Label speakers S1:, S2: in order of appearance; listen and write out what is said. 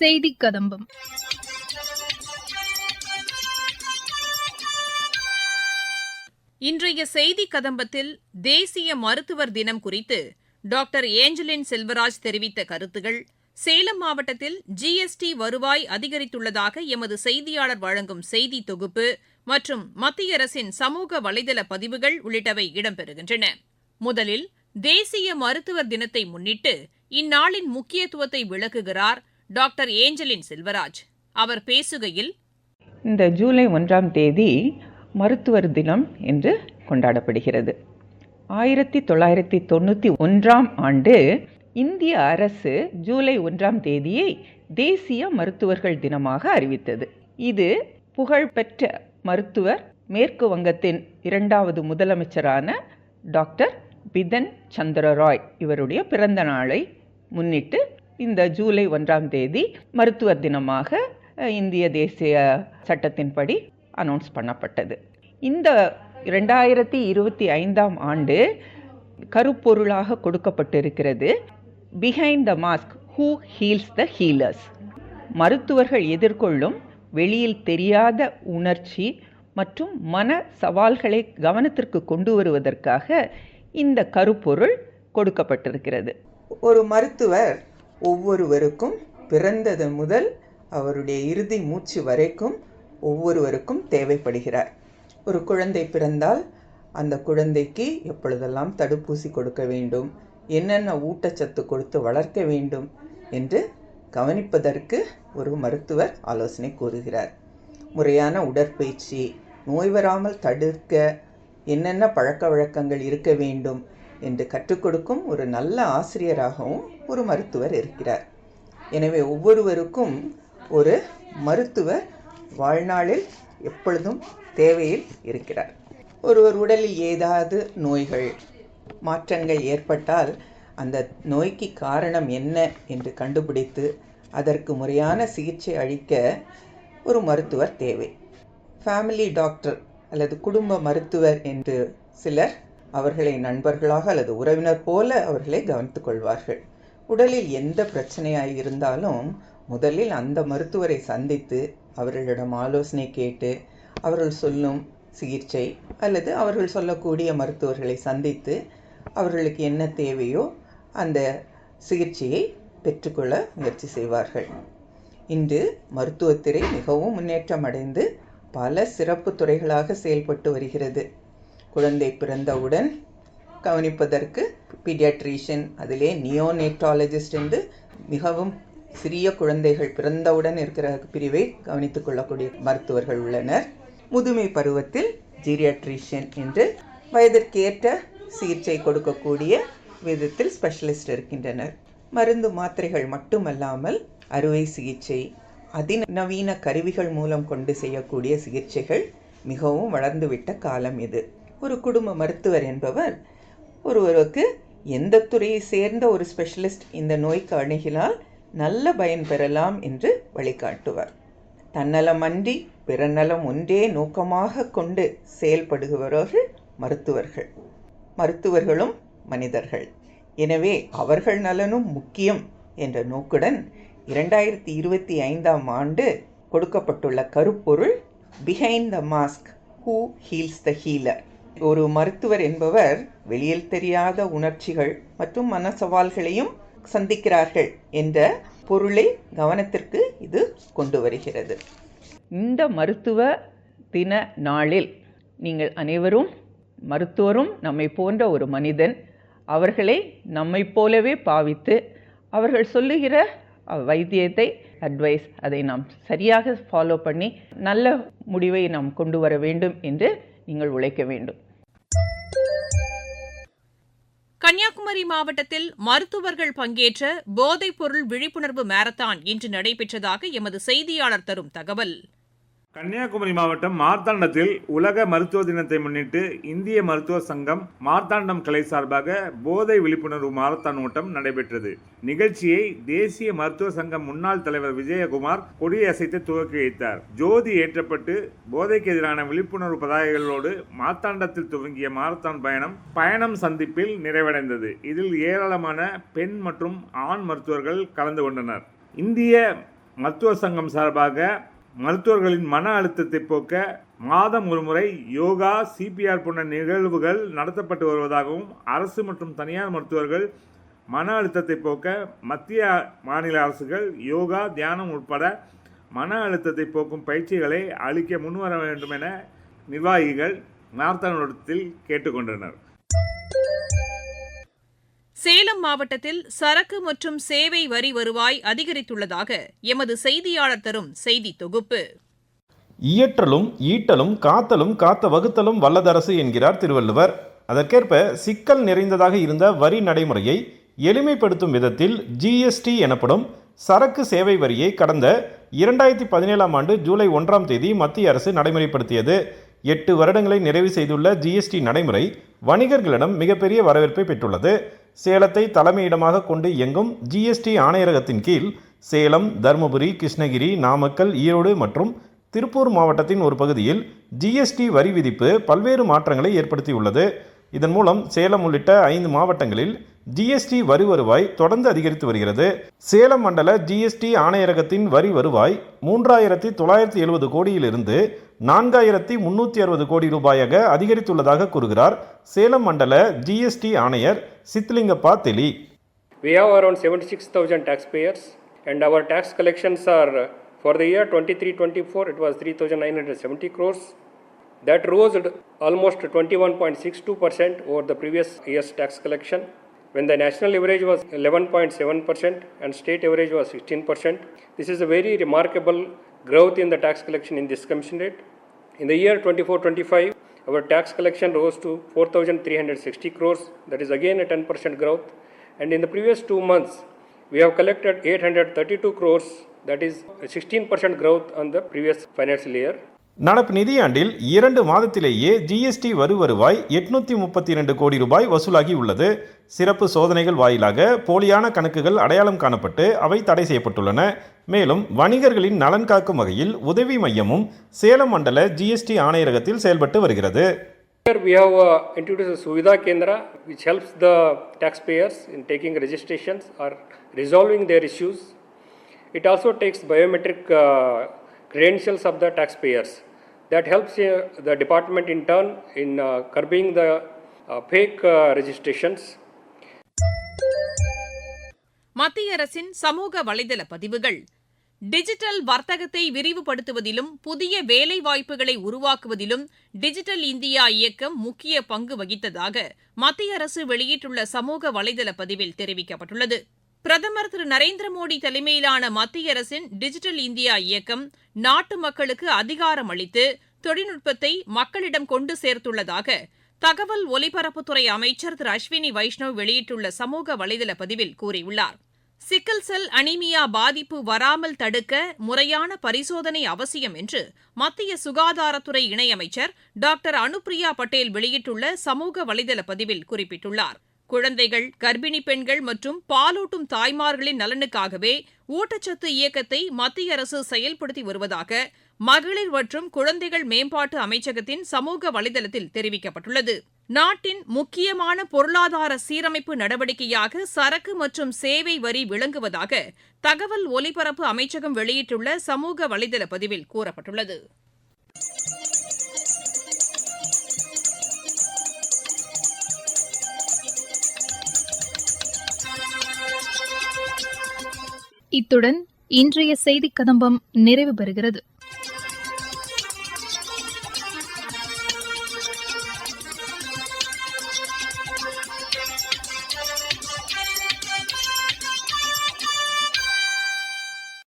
S1: செய்தி கதம்பம்.
S2: இன்றைய செய்தி கதம்பத்தில் தேசிய மருத்துவர் தினம் குறித்து டாக்டர் ஏஞ்சலின் செல்வராஜ் தெரிவித்த கருத்துகள் சேலம் மாவட்டத்தில் ஜிஎஸ்டி வருவாய் அதிகரித்துள்ளதாக எமது செய்தியாளர் வழங்கும் செய்தி தொகுப்பு மற்றும் மத்திய அரசின் சமூக வலைதள பதிவுகள் உள்ளிட்டவை இடம்பெறுகின்றன. முதலில் தேசிய மருத்துவர் தினத்தை முன்னிட்டு இந்நாளின் முக்கியத்துவத்தை விளக்குகிறார் டாக்டர் ஏஞ்சலின் செல்வராஜ். அவர் பேசுகையில்
S3: இந்த ஜூலை ஒன்றாம் தேதி மருத்துவர் தினம் என்று கொண்டாடப்படுகிறது. ஆயிரத்தி தொள்ளாயிரத்தி தொண்ணூற்றி ஒன்றாம் ஆண்டு இந்திய அரசு ஜூலை ஒன்றாம் தேதியை தேசிய மருத்துவர்கள் தினமாக அறிவித்தது. இது புகழ்பெற்ற மருத்துவர் மேற்கு வங்கத்தின் இரண்டாவது முதலமைச்சரான டாக்டர் பிதன் சந்திர ராய் இவருடைய பிறந்த நாளை முன்னிட்டு இந்த ஜூலை ஒன்றாம் தேதி மருத்துவர் தினமாக இந்திய தேசிய சட்டத்தின்படி அனௌன்ஸ் பண்ணப்பட்டது. இந்த ரெண்டாயிரத்தி இருபத்தி ஐந்தாம் ஆண்டு கருப்பொருளாக கொடுக்கப்பட்டிருக்கிறது. Behind the mask who heals the healers மருத்துவர்கள் எதிர்கொள்ளும் வெளியில் தெரியாத உணர்ச்சி மற்றும் மன சவால்களை கவனத்திற்கு கொண்டு வருவதற்காக இந்த கருப்பொருள் கொடுக்கப்பட்டிருக்கிறது.
S4: ஒரு மருத்துவர் ஒவ்வொருவருக்கும் பிறந்தது முதல் அவருடைய இறுதி மூச்சு வரைக்கும் ஒவ்வொருவருக்கும் தேவைப்படுகிறார். ஒரு குழந்தை பிறந்தால் அந்த குழந்தைக்கு எப்பொழுதெல்லாம் தடுப்பூசி கொடுக்க வேண்டும் என்னென்ன ஊட்டச்சத்து கொடுத்து வளர்க்க வேண்டும் என்று கவனிப்பதற்கு ஒரு மருத்துவர் ஆலோசனை கூறுகிறார். முறையான உடற்பயிற்சி நோய் வராமல் தடுக்க என்னென்ன பழக்க வழக்கங்கள் இருக்க வேண்டும் என்று கற்றுக் கொடுக்கும் ஒரு நல்ல ஆசிரியராகவும் ஒரு மருத்துவர் இருக்கிறார். எனவே ஒவ்வொருவருக்கும் ஒரு மருத்துவர் வாழ்நாளில் எப்பொழுதும் தேவையில் இருக்கிறார். ஒருவர் உடலில் ஏதாவது நோய்கள் மாற்றங்கள் ஏற்பட்டால் அந்த நோய்க்கு காரணம் என்ன என்று கண்டுபிடித்து அதற்கு முறையான சிகிச்சை அளிக்க ஒரு மருத்துவர் தேவை. ஃபேமிலி டாக்டர் அல்லது குடும்ப மருத்துவர் என்று சிலர் அவர்களை நண்பர்களாக அல்லது உறவினர் போல அவர்களை கவனித்துக் கொள்வார்கள். உடலில் எந்த பிரச்சனையாக இருந்தாலும் முதலில் அந்த மருத்துவரை சந்தித்து அவர்களிடம் ஆலோசனை கேட்டு அவர்கள் சொல்லும் சிகிச்சை அல்லது அவர்கள் சொல்லக்கூடிய மருத்துவர்களை சந்தித்து அவர்களுக்கு என்ன தேவையோ அந்த சிகிச்சையை பெற்றுக்கொள்ள முயற்சி செய்வார்கள். இன்று மருத்துவத்துறை மிகவும் முன்னேற்றம் அடைந்து பல சிறப்பு துறைகளாக செயல்பட்டு வருகிறது. குழந்தை பிறந்தவுடன் கவனிப்பதற்கு பீடியாட்ரிஷியன் அதிலே நியோனேட்டாலஜிஸ்ட் என்று மிகவும் சிறிய குழந்தைகள் பிறந்தவுடன் இருக்கிற பிரிவை கவனித்துக் கொள்ளக்கூடிய மருத்துவர்கள் உள்ளனர். முதுமை பருவத்தில் ஜீரியாட்ரிஷியன் என்று வயதிற்கேற்ற சிகிச்சை கொடுக்கக்கூடிய விதத்தில் ஸ்பெஷலிஸ்ட் இருக்கின்றனர். மருந்து மாத்திரைகள் மட்டுமல்லாமல் அறுவை சிகிச்சை அதிநவீன கருவிகள் மூலம் கொண்டு செய்யக்கூடிய சிகிச்சைகள் மிகவும் வளர்ந்துவிட்ட காலம் இது. ஒரு குடும்ப மருத்துவர் என்பவர் ஒருவருக்கு எந்த துறையை சேர்ந்த ஒரு ஸ்பெஷலிஸ்ட் இந்த நோய்க்கு அணுகினால் நல்ல பயன் பெறலாம் என்று வழிகாட்டுவார். தன்னலமன்றி பிறநலம் ஒன்றே நோக்கமாக கொண்டு செயல்படுகிறவர்கள் மருத்துவர்கள். மருத்துவர்களும் மனிதர்கள். எனவே அவர்கள் நலனும் முக்கியம் என்ற நோக்குடன் இரண்டாயிரத்தி இருபத்தி ஐந்தாம் ஆண்டு கொடுக்கப்பட்டுள்ள கருப்பொருள் behind the mask who heals the healer ஒரு மருத்துவர் என்பவர் வெளியில் தெரியாத உணர்ச்சிகள் மற்றும் மன சவால்களையும் சந்திக்கிறார்கள் என்ற பொருளை கவனத்திற்கு இது கொண்டு வருகிறது.
S3: இந்த மருத்துவ தின நாளில் நீங்கள் அனைவரும் மருத்துவரும் நம்மை போன்ற ஒரு மனிதன் அவர்களை நம்மை போலவே பாவித்து அவர்கள் சொல்லுகிற வைத்தியத்தை அட்வைஸ் அதை நாம் சரியாக ஃபாலோ பண்ணி நல்ல முடிவை நாம் கொண்டு வர வேண்டும் என்று நீங்கள் உழைக்க வேண்டும்.
S2: கன்னியாகுமரி மாவட்டத்தில் மருத்துவர்கள் பங்கேற்ற போதைப்பொருள் விழிப்புணர்வு மாரத்தான் இன்று நடைபெற்றதாக எமது செய்தியாளர் தரும் தகவல்.
S5: கன்னியாகுமரி மாவட்டம் மார்த்தாண்டத்தில் உலக மருத்துவ தினத்தை முன்னிட்டு இந்திய மருத்துவ சங்கம் மார்த்தாண்டம் கலை சார்பாக போதை விழிப்புணர்வு மாரத்தான் ஓட்டம் நடைபெற்றது. நிகழ்ச்சியை தேசிய மருத்துவ சங்கம் முன்னாள் தலைவர் விஜயகுமார் கொடியசைத்து துவக்கி வைத்தார். ஜோதி ஏற்றப்பட்டு போதைக்கு எதிரான விழிப்புணர்வு பதாகைகளோடு மார்த்தாண்டத்தில் துவங்கிய மாரத்தான் பயணம் பயணம் சந்திப்பில் நிறைவடைந்தது. இதில் ஏராளமான பெண் மற்றும் ஆண் மருத்துவர்கள் கலந்து கொண்டனர். இந்திய மருத்துவ சங்கம் சார்பாக மருத்துவர்களின் மன அழுத்தத்தை போக்க மாதம் ஒருமுறை யோகா சிபிஆர் போன்ற நிகழ்வுகள் நடத்தப்பட்டு வருவதாகவும் அரசு மற்றும் தனியார் மருத்துவர்கள் மன அழுத்தத்தை போக்க மத்திய மாநில அரசுகள் யோகா தியானம் உட்பட மன அழுத்தத்தை போக்கும் பயிற்சிகளை அளிக்க முன்வர வேண்டும் என நிர்வாகிகள் நார்த்தனத்தில் கேட்டுக்கொண்டனர்.
S2: சேலம் மாவட்டத்தில் சரக்கு மற்றும் சேவை வரி வருவாய் அதிகரித்துள்ளதாக எமது செய்தியாளர் தரும் செய்தி தொகுப்பு.
S1: இயற்றலும் ஈட்டலும் காத்தலும் காத்த வகுத்தலும் வல்லதரசு என்கிறார் திருவள்ளுவர். அதற்கேற்ப சிக்கல் நிறைந்ததாக இருந்த வரி நடைமுறையை எளிமைப்படுத்தும் விதத்தில் ஜிஎஸ்டி எனப்படும் சரக்கு சேவை வரியை கடந்த இரண்டாயிரத்தி பதினேழாம் ஆண்டு ஜூலை ஒன்றாம் தேதி மத்திய அரசு நடைமுறைப்படுத்தியது. எட்டு வருடங்களை நிறைவு செய்துள்ள ஜிஎஸ்டி நடைமுறை வணிகர்களிடம் மிகப்பெரிய வரவேற்பை பெற்றுள்ளது. சேலத்தை தலைமையிடமாக கொண்டு இயங்கும் ஜிஎஸ்டி ஆணையரகத்தின் கீழ் சேலம் தருமபுரி கிருஷ்ணகிரி நாமக்கல் ஈரோடு மற்றும் திருப்பூர் மாவட்டத்தின் ஒரு பகுதியில் ஜிஎஸ்டி வரி விதிப்பு பல்வேறு மாற்றங்களை ஏற்படுத்தியுள்ளது. இதன் மூலம் சேலம் உள்ளிட்ட ஐந்து மாவட்டங்களில் ஜிஎஸ்டி வரி வருவாய் தொடர்ந்து அதிகரித்து வருகிறது. சேலம் மண்டல ஜிஎஸ்டி ஆணையரகத்தின் வரி வருவாய் மூன்றாயிரத்தி தொள்ளாயிரத்தி எழுபது கோடியிலிருந்து நான்காயிரத்தி முன்னூற்றி அறுபது கோடி ரூபாயாக அதிகரித்துள்ளதாக கூறுகிறார் சேலம் மண்டல ஜிஎஸ்டி ஆணையர் Sidlingappa Teli
S6: We have around 76,000 taxpayers, and our tax collections are for the year 23-24 it was 3,970 crores. That rose to almost 21.62 percent over the previous year's tax collection. When the national average was 11.7 percent and state average was 16 percent, this is a very remarkable growth in the tax collection in this commission rate. In the year 24-25, our tax collection rose to 4,360 crores. That is again a 10% growth. And in the previous two months, we have collected 832 crores. That is a 16% growth on the previous financial year.
S1: நடப்பு நிதியாண்டில் இரண்டு மாதத்திலேயே GST வரி வருவாய் எட்நூத்தி முப்பத்தி இரண்டு கோடி ரூபாய் வசூலாகி உள்ளது சிறப்பு சோதனைகள் வாயிலாக போலியான கணக்குகள் அடையாளம் காணப்பட்டு அவை தடை செய்யப்பட்டுள்ளன மேலும் வணிகர்களின் நலன் காக்கும் வகையில் உதவி மையமும் சேலம் மண்டல ஜிஎஸ்டி ஆணையரகத்தில் செயல்பட்டு வருகிறது
S6: Here we have uh, introduced a Suvidha Kendra, which helps the taxpayers in taking registrations or resolving their issues. It also takes biometric uh, credentials of the taxpayers. That helps uh, the department in turn in uh, curbing the uh, fake uh, registrations.
S2: மத்திய அரசின் சமூக வலைதள பதிவுகள் digital வர்த்தகத்தை விரிவுபடுத்துவதிலும் புதிய வேலைவாய்ப்புகளை உருவாக்குவதிலும் digital India இயக்கம் முக்கிய பங்கு வகித்ததாக மத்திய அரசு வெளியிட்டுள்ள சமூக வலைதள பதிவில் தெரிவிக்கப்பட்டுள்ளது. பிரதமர் திரு நரேந்திர மோடி தலைமையிலான மத்திய அரசின் டிஜிட்டல் இந்தியா இயக்கம் நாட்டு மக்களுக்கு அதிகாரம் அளித்து தொழில்நுட்பத்தை மக்களிடம் கொண்டு சேர்த்துள்ளதாக தகவல் ஒலிபரப்புத்துறை அமைச்சர் திரு அஸ்வினி வைஷ்ணவ் வெளியிட்டுள்ள சமூக வலைதள பதிவில் கூறியுள்ளார். சிக்கல் செல் அனிமியா பாதிப்பு வராமல் தடுக்க முறையான பரிசோதனை அவசியம் என்று மத்திய சுகாதாரத்துறை இணையமைச்சர் டாக்டர் அனுப்ரியா பட்டேல் வெளியிட்டுள்ள சமூக வலைதள பதிவில் குறிப்பிட்டுள்ளார். குழந்தைகள் கர்ப்பிணி பெண்கள் மற்றும் பாலூட்டும் தாய்மார்களின் நலனுக்காகவே ஊட்டச்சத்து இயக்கத்தை மத்திய அரசு செயல்படுத்தி வருவதாக மகளிர் மற்றும் குழந்தைகள் மேம்பாட்டு அமைச்சகத்தின் சமூக வலைதளத்தில் தெரிவிக்கப்பட்டுள்ளது. நாட்டின் முக்கியமான பொருளாதார சீரமைப்பு நடவடிக்கையாக சரக்கு மற்றும் சேவை வரி விளங்குவதாக தகவல் ஒலிபரப்பு அமைச்சகம் வெளியிட்டுள்ள சமூக வலைதள பதிவில் கூறப்பட்டுள்ளது.
S7: இத்துடன் இன்றைய செய்திக் கதம்பம் நிறைவு பெறுகிறது.